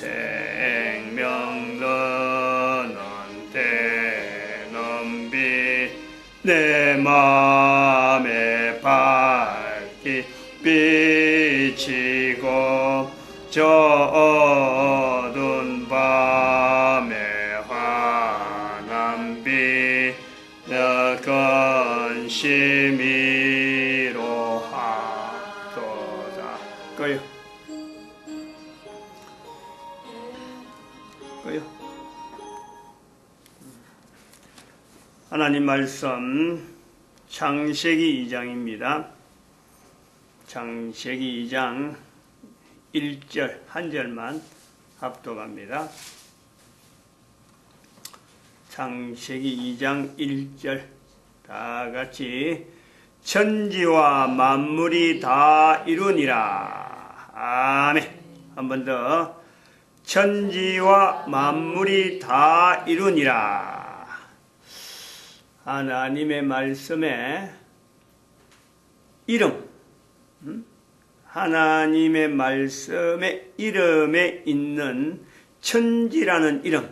생명론은 대넘비 내 맘에 밝기 비치고 저 하나님 말씀 창세기 2장입니다 창세기 2장 1절 한 절만 합독합니다. 창세기 2장 1절 다 같이 천지와 만물이 다 이루니라. 아멘. 한 번 더. 천지와 만물이 다 이루니라. 하나님의 말씀에 이름 하나님의 말씀의 이름에 있는 천지라는 이름,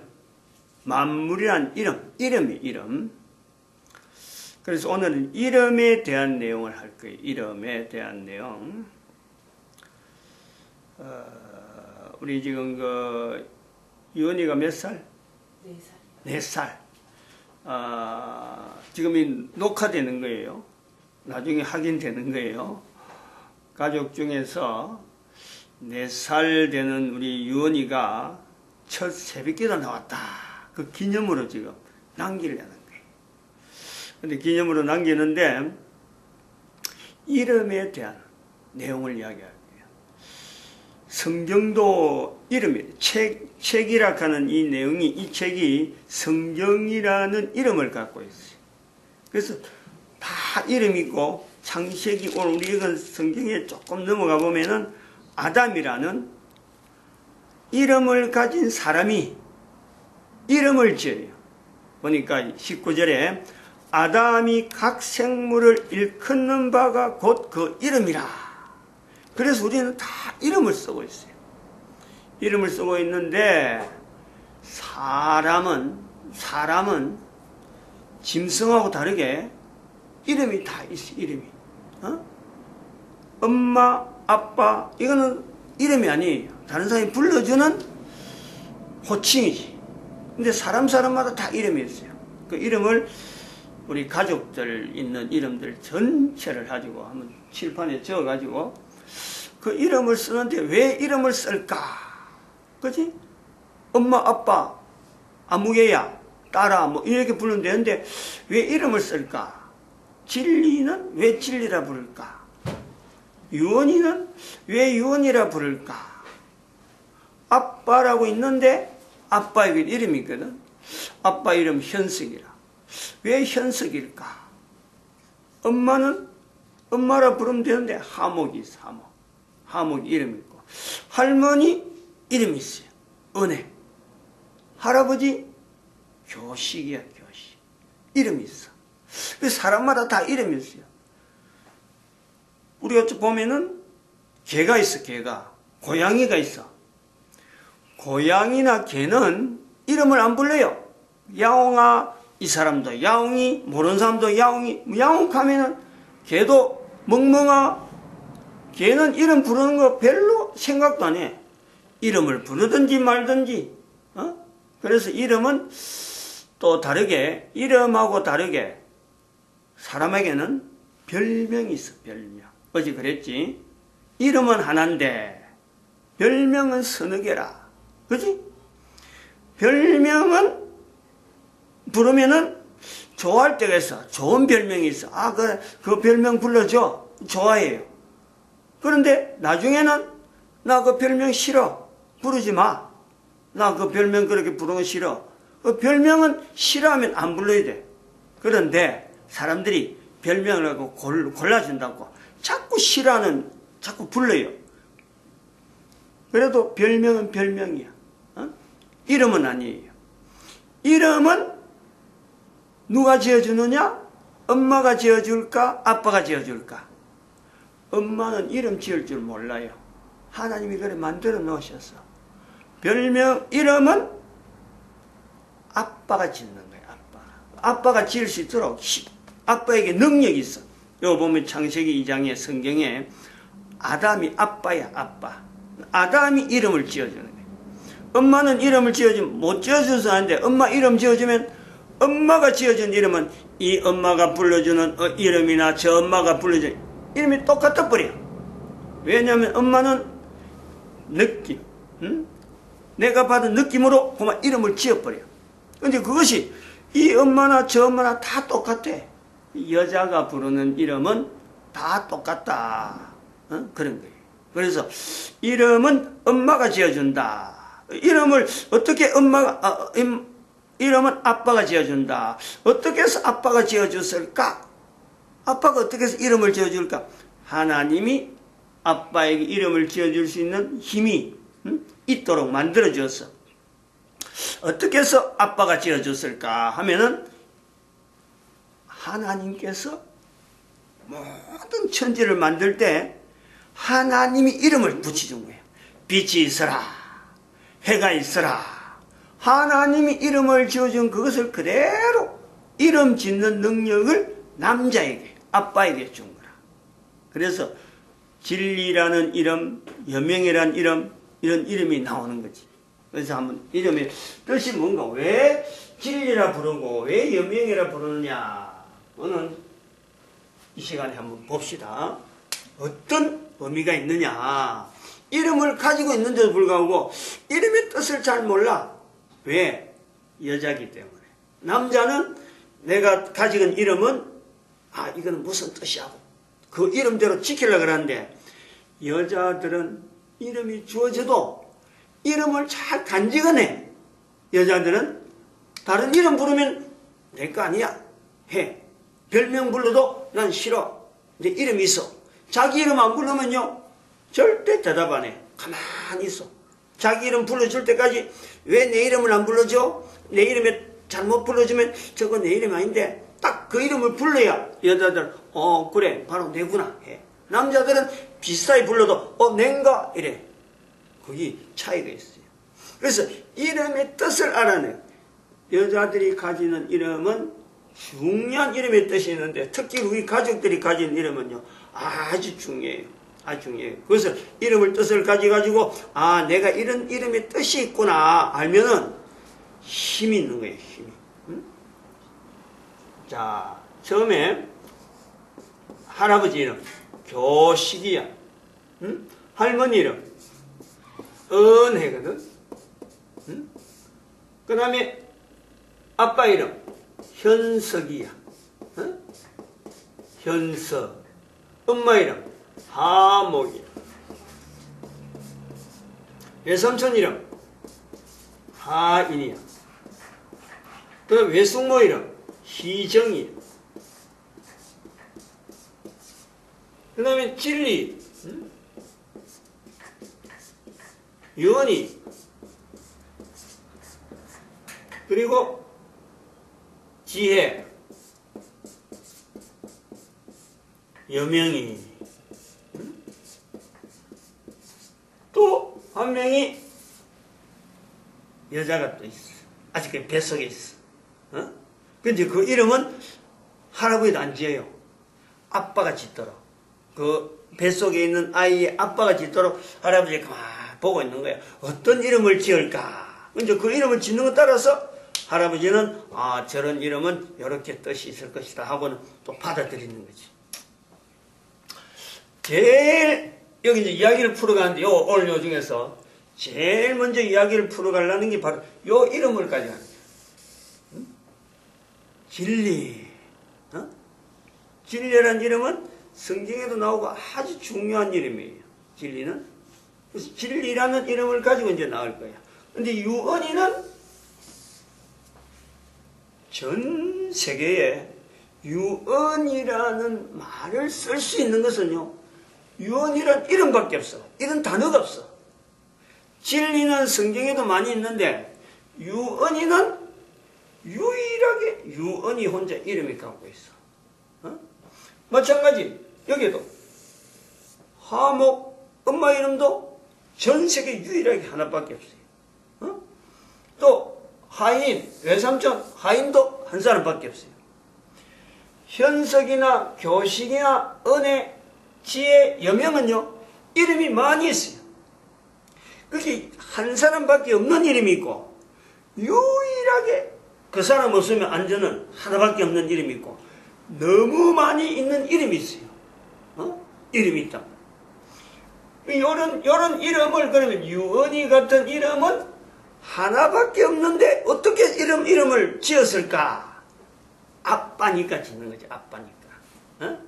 만물이라는 이름, 이름이 이름. 그래서 오늘은 이름에 대한 내용을 할 거예요. 이름에 대한 내용. 어, 우리 지금 그 유언이가 몇 살? 네 살. 네 살. 어, 지금이 녹화되는 거예요. 나중에 확인되는 거예요. 가족 중에서 네살 되는 우리 유언이가 첫 새벽기도 나왔다. 그 기념으로 지금 남기려는 거예요. 근데 기념으로 남기는데 이름에 대한 내용을 이야기할 거예요. 성경도 이름이 책, 책이라 하는 이 내용이 이 책이 성경이라는 이름을 갖고 있어요. 그래서 다 이름 있고 창세기 오늘 우리 읽은 성경에 조금 넘어가 보면은 아담이라는 이름을 가진 사람이 이름을 지어요. 보니까 19절에 아담이 각 생물을 일컫는 바가 곧 그 이름이라. 그래서 우리는 다 이름을 쓰고 있어요. 이름을 쓰고 있는데 사람은 사람은 짐승하고 다르게 이름이 다 있어 이름이. 어? 엄마 아빠 이거는 이름이 아니에요. 다른 사람이 불러주는 호칭이지. 근데 사람 사람마다 다 이름이 있어요. 그 이름을 우리 가족들 있는 이름들 전체를 가지고 한번 칠판에 적어 가지고 그 이름을 쓰는데 왜 이름을 쓸까 그지 엄마 아빠 아무개야 딸아 뭐 이렇게 부르면 되는데 왜 이름을 쓸까 진리는 왜 진리라 부를까? 유언이는 왜 유언이라 부를까? 아빠라고 있는데 아빠 의 이름이 있거든. 아빠 이름 현석이라. 왜 현석일까? 엄마는 엄마라 부르면 되는데 하목이 있어, 하목. 하목 이름 있고. 할머니 이름 있어요. 은혜. 할아버지 교식이야, 교식. 이름이 있어. 그 사람마다 다 이름이 있어요. 우리가 보면은 개가 있어, 개가. 고양이가 있어. 고양이나 개는 이름을 안 불러요. 야옹아, 이 사람도 야옹이, 모르는 사람도 야옹이. 야옹 하면은 개도 멍멍아. 개는 이름 부르는 거 별로 생각도 안 해. 이름을 부르든지 말든지. 어? 그래서 이름은 또 다르게, 이름하고 다르게 사람에게는 별명이 있어, 별명. 어제 그랬지? 이름은 하나인데, 별명은 서너 개라. 그지? 별명은 부르면은 좋아할 때가 있어. 좋은 별명이 있어. 아, 그, 그 별명 불러줘. 좋아해요. 그런데 나중에는 나 그 별명 싫어. 부르지 마. 나 그 별명 그렇게 부르는 거 싫어. 그 별명은 싫어하면 안 불러야 돼. 그런데 사람들이 별명을 하고 골라준다고 자꾸 싫어하는, 자꾸 불러요. 그래도 별명은 별명이야. 어? 이름은 아니에요. 이름은 누가 지어주느냐? 엄마가 지어줄까? 아빠가 지어줄까? 엄마는 이름 지을 줄 몰라요. 하나님이 그래 만들어 놓으셨어. 별명 이름은 아빠가 짓는 거예요. 아빠. 아빠가 지을 수 있도록 시- 아빠에게 능력이 있어. 여기 보면 창세기 2장의 성경에 아담이 아빠야 아빠. 아담이 이름을 지어주는 거예요. 엄마는 이름을 지어주면 못 지어줘서 하는데 엄마 이름 지어주면 엄마가 지어준 이름은 이 엄마가 불러주는 어, 이름이나 저 엄마가 불러준 이름이 똑같아 버려. 왜냐하면 엄마는 느낌, 응? 내가 받은 느낌으로 그만 이름을 지어버려. 근데 그것이 이 엄마나 저 엄마나 다 똑같아. 여자가 부르는 이름은 다 똑같다. 어? 그런 거예요. 그래서 이름은 엄마가 지어준다. 이름을 어떻게 엄마가, 아, 임- 이름은 아빠가 지어준다. 어떻게 해서 아빠가 지어줬을까? 아빠가 어떻게 해서 이름을 지어줄까? 하나님이 아빠에게 이름을 지어줄 수 있는 힘이 음? 있도록 만들어줬어. 어떻게 해서 아빠가 지어 줬을까 하면은 하나님께서 모든 천지를 만들 때 하나님이 이름을 붙여준 거예요. 빛이 있어라. 해가 있어라. 하나님이 이름을 지어준 그것을 그대로 이름 짓는 능력을 남자에게, 아빠에게 준 거라. 그래서 진리라는 이름, 여명이라는 이름, 이런 이름이 나오는 거지. 그래서 한번 이름의 뜻이 뭔가, 왜 진리라 부르고, 왜 여명이라 부르느냐. 오늘 이 시간에 한번 봅시다. 어떤 의미가 있느냐. 이름을 가지고 있는데도 불구하고 이름의 뜻을 잘 몰라. 왜? 여자기 때문에. 남자는 내가 가지고 있는 이름은 아, 이거는 무슨 뜻이야고. 그 이름대로 지키려고 그러는데 여자들은 이름이 주어져도 이름을 잘 간직하네. 여자들은 다른 이름 부르면 내거 아니야. 해. 별명 불러도 난 싫어. 내 이름이 있어. 자기 이름 안 부르면요. 절대 대답 안 해. 가만히 있어. 자기 이름 불러줄 때까지 왜 내 이름을 안 불러줘? 내 이름에 잘못 불러주면 저거 내 이름 아닌데 딱 그 이름을 불러야 여자들 어 그래 바로 내구나 해. 남자들은 비슷하게 불러도 어 낸가 이래. 거기 차이가 있어요. 그래서 이름의 뜻을 알아내. 여자들이 가지는 이름은 중요한 이름의 뜻이 있는데 특히 우리 가족들이 가진 이름은요 아주 중요해요. 아주 중요해요. 그래서 이름을 뜻을 가지가지고 아 내가 이런 이름의 뜻이 있구나 알면은 힘이 있는 거예요. 힘이. 응? 자 처음에 할아버지 이름 교식이야. 응? 할머니 이름 은혜거든. 응? 그 다음에 아빠 이름 현석이야. 어? 현석. 엄마 이름 하목이야. 외삼촌 이름 하인이야. 그 외숙모 이름 희정이야. 그 다음에 진리 응? 유언이 그리고 지혜, 여명이, 또한 명이 여자가 또 있어. 아직 그 뱃속에 있어. 어? 근데 그 이름은 할아버지도 안 지어요. 아빠가 짓도록. 그 뱃속에 있는 아이의 아빠가 짓도록 할아버지가 가만 보고 있는 거야. 어떤 이름을 지을까? 근데 그 이름을 짓는 것 따라서 할아버지는 아 저런 이름은 이렇게 뜻이 있을 것이다 하고는 또 받아들이는 거지. 제일 여기 이제 이야기를 풀어가는데 요 오늘 요 중에서 제일 먼저 이야기를 풀어가려는 게 바로 요 이름을 거야. 응? 진리. 어? 진리라는 이름은 성경에도 나오고 아주 중요한 이름이에요. 진리는. 그래서 진리라는 이름을 가지고 이제 나올 거야. 근데 유언이는 전 세계에 유언이라는 말을 쓸 수 있는 것은요, 유언이란 이름밖에 없어. 이런 단어가 없어. 진리는 성경에도 많이 있는데, 유언이는 유일하게 유언이 혼자 이름이 갖고 있어. 어? 마찬가지, 여기도. 화목, 엄마 이름도 전 세계 유일하게 하나밖에 없어요. 하인, 외삼촌, 하인도 한 사람밖에 없어요. 현석이나 교식이나 은혜, 지혜, 여명은요, 이름이 많이 있어요. 그게 한 사람밖에 없는 이름이 있고, 유일하게 그 사람 없으면 안전은 하나밖에 없는 이름이 있고, 너무 많이 있는 이름이 있어요. 어? 이름이 있다. 요런, 요런 이름을 그러면 유언이 같은 이름은 하나밖에 없는데 어떻게 이름, 이름을 지었을까? 아빠니까 짓는 거지, 아빠니까. 어?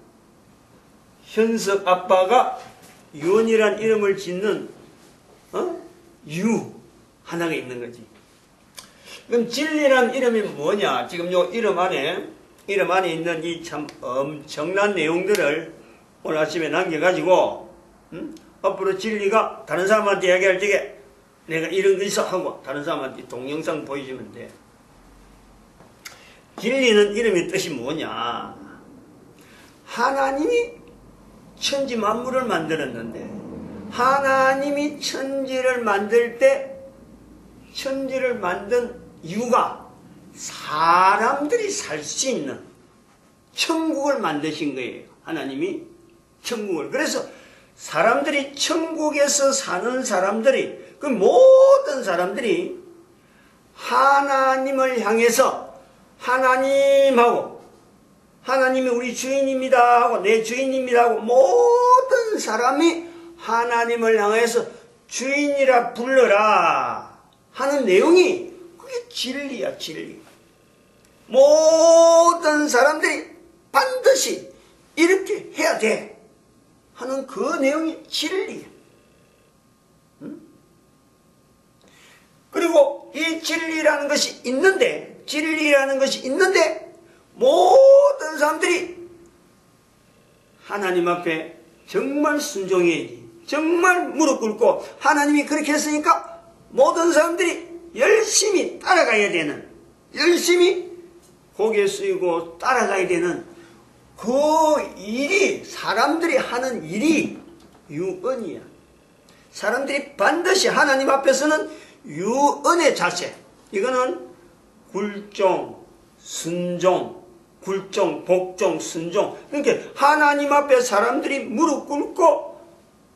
현석 아빠가 유언이란 이름을 짓는, 어? 유, 하나가 있는 거지. 그럼 진리란 이름이 뭐냐? 지금 요 이름 안에, 이름 안에 있는 이 참 엄청난 내용들을 오늘 아침에 남겨가지고, 음? 앞으로 진리가 다른 사람한테 이야기할 적에 내가 이런 거 있어 하고 다른 사람한테 동영상 보여주면 돼. 진리는 이름의 뜻이 뭐냐? 하나님이 천지 만물을 만들었는데 하나님이 천지를 만들 때 천지를 만든 이유가 사람들이 살 수 있는 천국을 만드신 거예요. 하나님이 천국을. 그래서 사람들이 천국에서 사는 사람들이 그 모든 사람들이 하나님을 향해서 하나님하고 하나님이 우리 주인입니다 하고 내 주인입니다 하고 모든 사람이 하나님을 향해서 주인이라 불러라 하는 내용이 그게 진리야 진리 모든 사람들이 반드시 이렇게 해야 돼 하는 그 내용이 진리야 응? 그리고 이 진리라는 것이 있는데 진리라는 것이 있는데 모든 사람들이 하나님 앞에 정말 순종해야지. 정말 무릎 꿇고 하나님이 그렇게 했으니까 모든 사람들이 열심히 따라가야 되는 열심히 고개 숙이고 따라가야 되는 그 일이 사람들이 하는 일이 유언이야. 사람들이 반드시 하나님 앞에서는 유언의 자세. 이거는 굴종, 순종, 굴종, 복종, 순종. 그러니까 하나님 앞에 사람들이 무릎 꿇고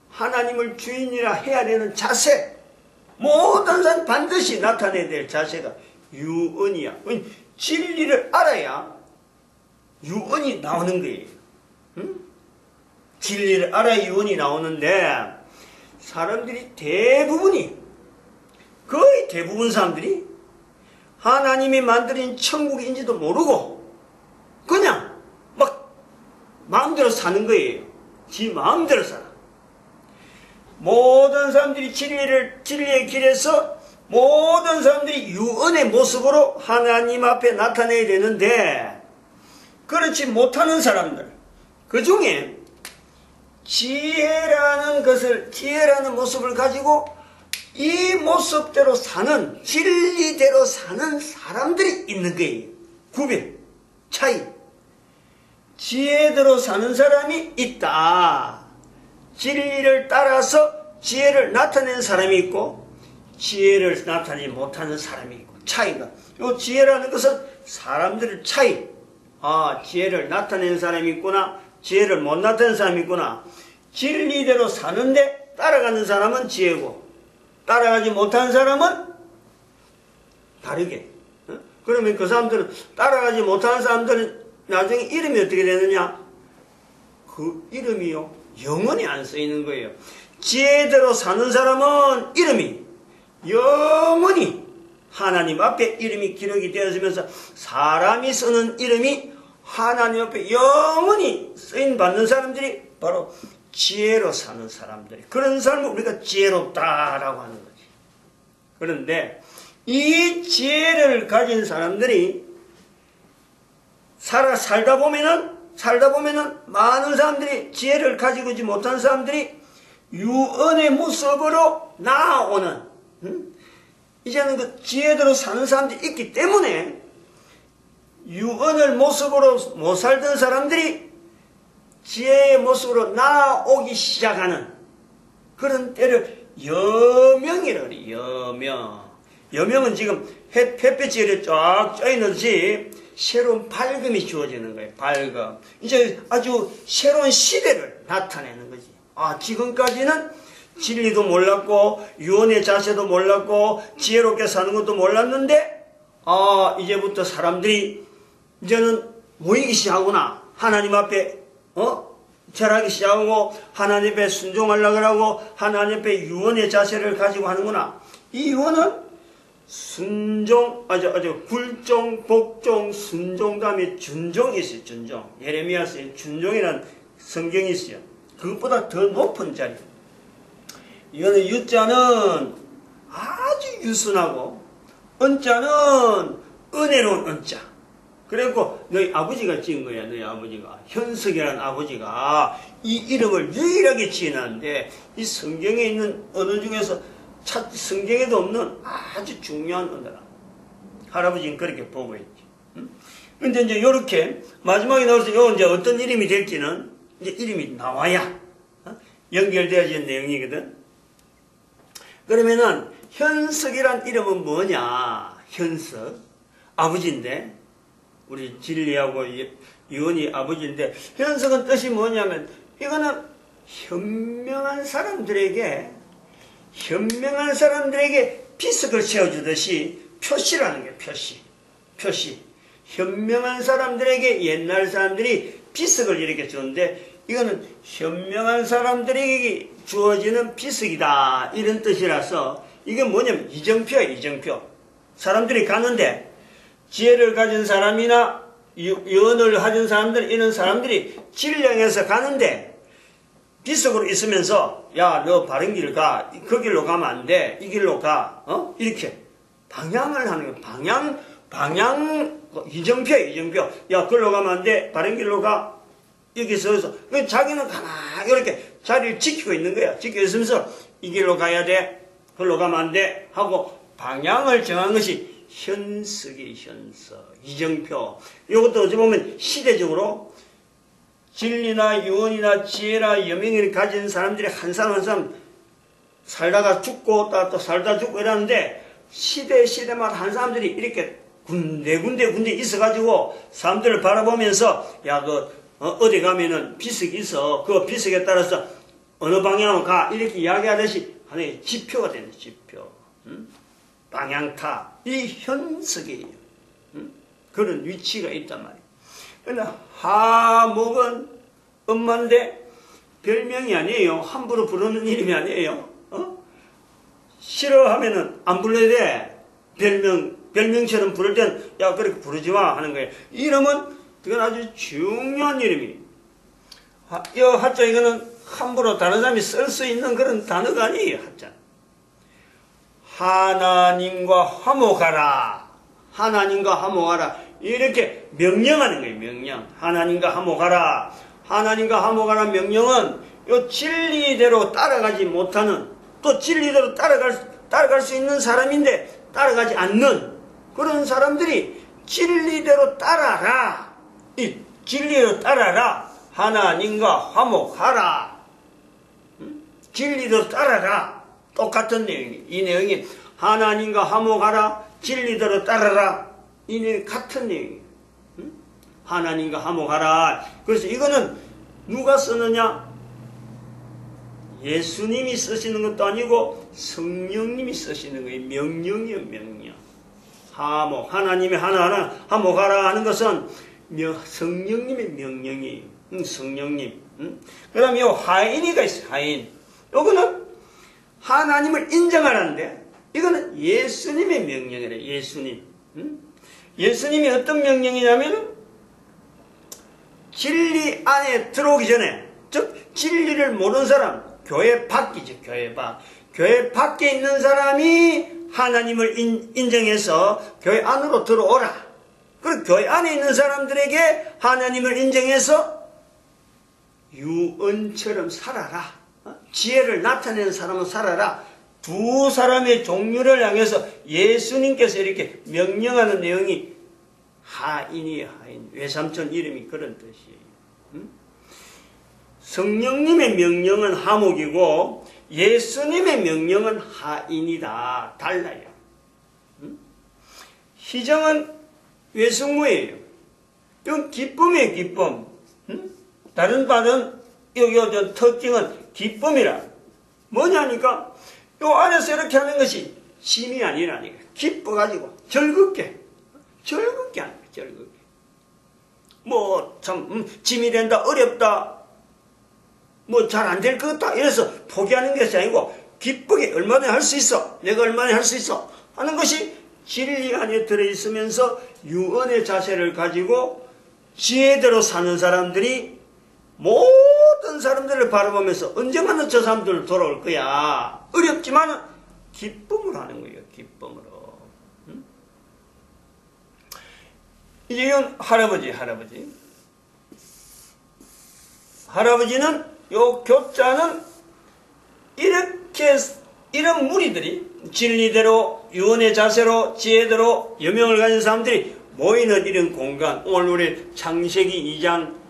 하나님을 주인이라 해야 되는 자세. 모든 사람 반드시 나타내야 될 자세가 유언이야. 진리를 알아야 유언이 나오는 거예요. 응? 진리를 알아야 유언이 나오는데 사람들이 대부분이 거의 대부분 사람들이 하나님이 만드는 천국인지도 모르고 그냥 막 마음대로 사는 거예요. 지 마음대로 살아. 모든 사람들이 진리를 진리의 길에서 모든 사람들이 유언의 모습으로 하나님 앞에 나타내야 되는데 그렇지 못하는 사람들 그 중에 지혜라는 것을 지혜라는 모습을 가지고 이 모습대로 사는 진리대로 사는 사람들이 있는 거예요. 구별, 차이. 지혜대로 사는 사람이 있다. 진리를 따라서 지혜를 나타내는 사람이 있고 지혜를 나타내지 못하는 사람이 있고 차이가. 이 지혜라는 것은 사람들의 차이. 아, 지혜를 나타내는 사람이 있구나. 지혜를 못 나타내는 사람이 있구나. 진리대로 사는데 따라가는 사람은 지혜고 따라가지 못하는 사람은 다르게. 어? 그러면 그 사람들은 따라가지 못하는 사람들은 나중에 이름이 어떻게 되느냐? 그 이름이요. 영원히 안 쓰이는 거예요. 지혜대로 사는 사람은 이름이 영원히 하나님 앞에 이름이 기록이 되어지면서 사람이 쓰는 이름이 하나님 앞에 영원히 쓰임 받는 사람들이 바로 지혜로 사는 사람들이 그런 사람을 우리가 지혜롭다라고 하는 거지. 그런데 이 지혜를 가진 사람들이 살아 살다 보면은 살다 보면은 많은 사람들이 지혜를 가지고 있지 못한 사람들이 유언의 모습으로 나아오는 음? 이제는 그 지혜대로 사는 사람들이 있기 때문에 유언을 모습으로 못 살던 사람들이 지혜의 모습으로 나아오기 시작하는 그런 때를 여명이라고 그래, 여명. 여명은 지금 햇, 햇빛이 이렇게 쫙 쪄있는지 새로운 밝음이 주어지는 거예요. 밝음. 이제 아주 새로운 시대를 나타내는 거지. 아, 지금까지는 진리도 몰랐고, 유언의 자세도 몰랐고, 지혜롭게 사는 것도 몰랐는데, 아, 이제부터 사람들이 이제는 모이기 시작하구나. 하나님 앞에, 어? 절하기 시작하고, 하나님 앞에 순종하려고 하고, 하나님 앞에 유언의 자세를 가지고 하는구나. 이 유언은 순종, 아주, 아주, 굴종, 복종, 순종 다음에 준종이 있어요, 준종. 예레미야서에 준종이라는 성경이 있어요. 그것보다 더 높은 자리. 이거는 유자는 아주 유순하고, 은자는 은혜로운 은자. 그래갖고 너희 아버지가 지은 거야, 너희 아버지가. 현석이라는 아버지가 이 이름을 유일하게 지어놨는데, 이 성경에 있는 언어 중에서 찾, 성경에도 없는 아주 중요한 언어라. 할아버지는 그렇게 보고 있지. 응? 근데 이제 요렇게 마지막에 나와서 요 이제 어떤 이름이 될지는 이제 이름이 나와야 어? 연결되어진 내용이거든. 그러면은 현석이란 이름은 뭐냐? 현석 아버지인데 우리 진리하고 유언이 아버지인데 현석은 뜻이 뭐냐면 이거는 현명한 사람들에게 현명한 사람들에게 비석을 세워주듯이 표시라는 게 표시 표시. 현명한 사람들에게 옛날 사람들이 비석을 이렇게 주는데 이거는 현명한 사람들에게 주어지는 비석이다. 이런 뜻이라서 이게 뭐냐면 이정표야 이정표. 사람들이 가는데 지혜를 가진 사람이나 유언을 가진 사람들 이런 사람들이 진령에서 가는데 비석으로 있으면서 야 너 바른 길 가. 그 길로 가면 안 돼. 이 길로 가. 어? 이렇게 방향을 하는 거야 방향 방향 이정표 이정표. 야 그걸로 가면 안 돼. 바른 길로 가. 여기 서서. 자기는 가만히 이렇게 자리를 지키고 있는 거야. 지키고 있으면서 이 길로 가야 돼. 그걸로 가면 안 돼. 하고 방향을 정한 것이 현석이 현석 이정표. 이것도 어찌 보면 시대적으로 진리나 유언이나 지혜나 여명을 가진 사람들이 한 사람 한 사람 살다가 죽고 또 살다 죽고 이러는데 시대 시대마다 한 사람들이 이렇게 군데 군데 군데 있어가지고 사람들을 바라보면서 야그 어, 디 가면은 비석이 있어. 그 비석에 따라서 어느 방향으로 가. 이렇게 이야기하듯이 하나의 지표가 되는 지표. 음? 방향타 이 현석이에요 음? 그런 위치가 있단 말이에요 그러나 하목은 엄마인데 별명이 아니에요. 함부로 부르는 이름이 아니에요. 어? 싫어하면은 안 불러야 돼. 별명, 별명처럼 부를 땐, 야, 그렇게 부르지 마. 하는 거예요. 이름은, 그건 아주 중요한 이름이. 하, 이 하자, 이거는 함부로 다른 사람이 쓸 수 있는 그런 단어가 아니에요. 하자. 하나님과 화목하라. 하나님과 화목하라. 이렇게 명령하는 거예요, 명령. 하나님과 화목하라. 하나님과 화목하라 명령은 요 진리대로 따라가지 못하는 또 진리대로 따라갈, 따라갈 수 있는 사람인데 따라가지 않는 그런 사람들이 진리대로 따라라. 이 진리대로 따라라. 하나님과 화목하라. 진리대로 따라라. 똑같은 내용이. 이 내용이 하나님과 화목하라. 진리대로 따라라. 이 내용 같은 내용이에요. 하나님과 화목하라. 그래서 이거는 누가 쓰느냐? 예수님이 쓰시는 것도 아니고 성령님이 쓰시는 거예요. 명령이요, 명령. 화목, 하나님의 하나하나 화목하라 하는 것은 성령님의 명령이에요. 응, 성령님. 응? 그 다음에 요 하인이가 있어요, 하인. 요거는 하나님을 인정하라는데, 이거는 예수님의 명령이래, 예수님. 응? 예수님이 어떤 명령이냐면 진리 안에 들어오기 전에 즉 진리를 모르는 사람 교회 밖이죠 교회 밖 교회 밖에 있는 사람이 하나님을 인, 정해서 교회 안으로 들어오라 그리고 교회 안에 있는 사람들에게 하나님을 인정해서 유언처럼 살아라 어? 지혜를 나타내는 사람은 살아라 두 사람의 종류를 향해서 예수님께서 이렇게 명령하는 내용이 하인이 하인, 외삼촌 이름이 그런 뜻이에요. 음? 성령님의 명령은 하목이고 예수님의 명령은 하인이다. 달라요. 희정은 외숙모예요. 이건 기쁨이에요, 기쁨. 응? 다른 말은 여기 저 특징은 기쁨이라. 뭐냐니까 요 안에서 이렇게 하는 것이 심이 아니라니까. 기뻐가지고 즐겁게, 즐겁게 하는 거예요, 즐겁게. 뭐참 음, 짐이 된다, 어렵다, 뭐 잘 안 될 것 같다 이래서 포기하는 것이 아니고 기쁘게 얼마나 할 수 있어, 내가 얼마나 할 수 있어 하는 것이 진리 안에 들어있으면서 유언의 자세를 가지고 지혜대로 사는 사람들이 모든 사람들을 바라보면서 언젠가는 저 사람들 돌아올 거야. 어렵지만 기쁨으로 하는 거예요. 기쁨으로. 응? 이제 이건 할아버지, 할아버지. 할아버지는 요 교자는 이렇게 이런 무리들이 진리대로 유언의 자세로 지혜대로 여명을 가진 사람들이 모이는 이런 공간 오늘 우리 창세기 2장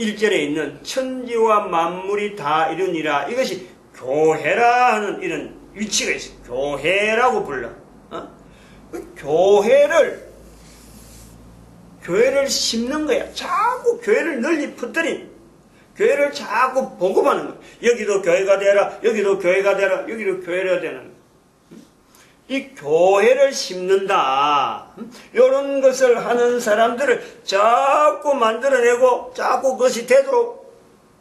1절에 있는 천지와 만물이 다 이루니라 이것이 교회라 하는 이런 위치가 있어요. 교회라고 불러. 어? 그 교회를 교회를 심는 거야. 자꾸 교회를 널리 퍼뜨린 교회를 자꾸 보급하는 거야. 여기도 교회가 되라, 여기도 교회가 되라, 여기도 교회가 되는 거야. 이 교회를 심는다. 이런 것을 하는 사람들을 자꾸 만들어내고 자꾸 그것이 되도록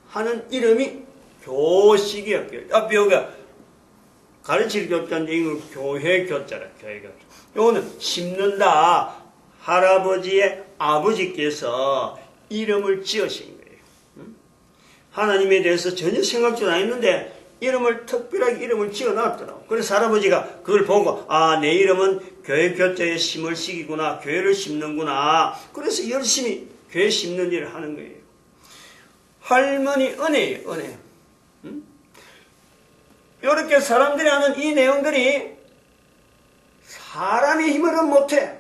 하는 이름이 교식이야. 앞에 여기가 가르칠 교자인데 이거 교회 교자라. 교회 교자. 요거는 심는다. 할아버지의 아버지께서 이름을 지으신 거예요. 하나님에 대해서 전혀 생각도 안 했는데 이름을 특별하게 이름을 지어 놨더라고. 그래서 할아버지가 그걸 보고 아 내 이름은 교회 교자에 심을 시기구나. 교회를 심는구나. 그래서 열심히 교회 심는 일을 하는 거예요. 할머니 은혜예요. 은혜. 응? 이렇게 사람들이 하는 이 내용들이 사람의 힘으로는 못해.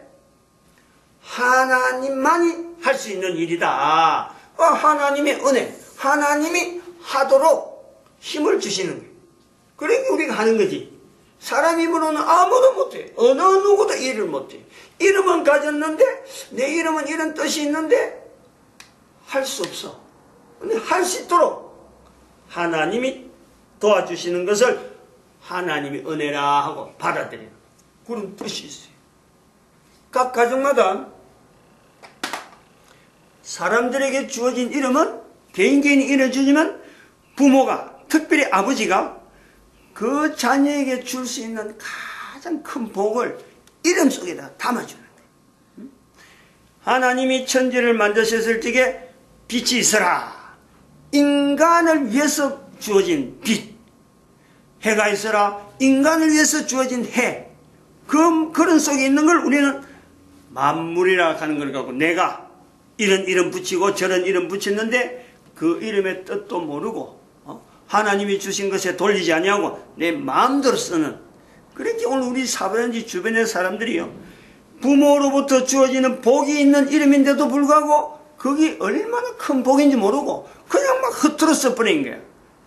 하나님만이 할 수 있는 일이다. 어, 하나님의 은혜. 하나님이 하도록 힘을 주시는 거예요. 그러니까 우리가 하는 거지. 사람 힘으로는 아무도 못해. 어느 누구도 일을 못해. 이름은 가졌는데, 내 이름은 이런 뜻이 있는데, 할 수 없어. 근데 할 수 있도록 하나님이 도와주시는 것을 하나님이 은혜라 하고 받아들이는 그런 뜻이 있어요. 각 가정마다 사람들에게 주어진 이름은 개인 개인이 이름을 주지만 부모가 특별히 아버지가 그 자녀에게 줄 수 있는 가장 큰 복을 이름 속에다 담아주는 거예요. 하나님이 천지를 만드셨을 적에 빛이 있어라. 인간을 위해서 주어진 빛. 해가 있어라. 인간을 위해서 주어진 해. 그, 그런 속에 있는 걸 우리는 만물이라 하는 걸 갖고 내가 이런 이름 붙이고 저런 이름 붙였는데 그 이름의 뜻도 모르고 어? 하나님이 주신 것에 돌리지 아니하고 내 마음대로 쓰는. 그렇게 오늘 우리 사부연지 주변의 사람들이요 부모로부터 주어지는 복이 있는 이름인데도 불구하고 그게 얼마나 큰 복인지 모르고 그냥 막 흐트러 써버린 거야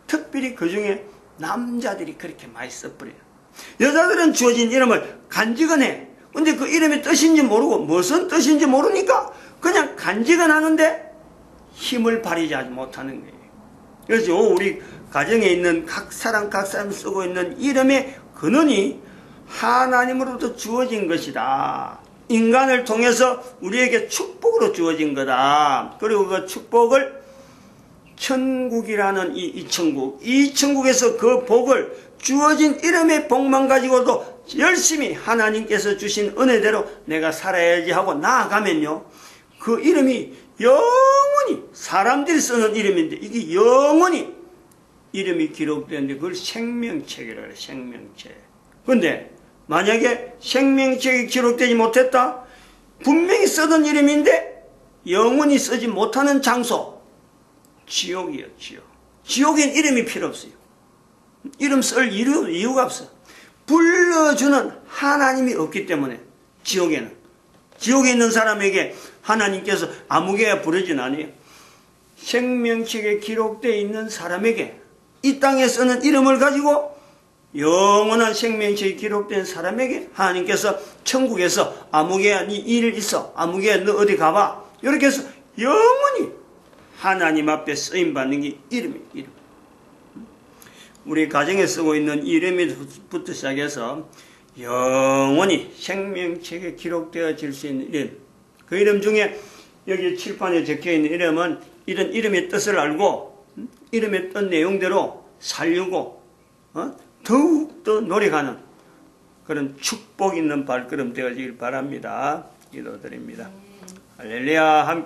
특별히 그 중에 남자들이 그렇게 많이 써버려요. 여자들은 주어진 이름을 간직은 해. 근데 그 이름의 뜻인지 모르고 무슨 뜻인지 모르니까 그냥 간직은 하는데 힘을 발휘하지 못하는 거예요. 그래서 우리 가정에 있는 각 사람 각 사람 쓰고 있는 이름의 근원이 하나님으로부터 주어진 것이다. 인간을 통해서 우리에게 축복으로 주어진 거다. 그리고 그 축복을 천국이라는 이, 이 천국, 이 천국에서 그 복을 주어진 이름의 복만 가지고도 열심히 하나님께서 주신 은혜대로 내가 살아야지 하고 나아가면요. 그 이름이 영원히 사람들이 쓰는 이름인데 이게 영원히 이름이 기록되는데 그걸 생명책이라 그래 생명책. 근데 만약에 생명책이 기록되지 못했다? 분명히 쓰던 이름인데 영원히 쓰지 못하는 장소 지옥이요 지옥. 지옥엔 이름이 필요 없어요. 이름 쓸 이유, 이유가 없어. 불러주는 하나님이 없기 때문에 지옥에는 지옥에 있는 사람에게 하나님께서 아무개가 부르진 않아요. 생명책에 기록되어 있는 사람에게 이 땅에 쓰는 이름을 가지고 영원한 생명책이 기록된 사람에게 하나님께서 천국에서 아무개야 네 일 있어 아무개야 너 어디 가봐 이렇게 해서 영원히 하나님 앞에 쓰임 받는 게 이름이 이름. 우리 가정에 쓰고 있는 이름부터 시작해서 영원히 생명책에 기록되어질 수 있는 이름. 그 이름 중에 여기 칠판에 적혀 있는 이름은 이런 이름의 뜻을 알고 음, 이름의 뜻 내용대로 살려고 어? 더욱더 노력하는 그런 축복 있는 발걸음 되어지길 바랍니다. 기도드립니다. 할렐루야.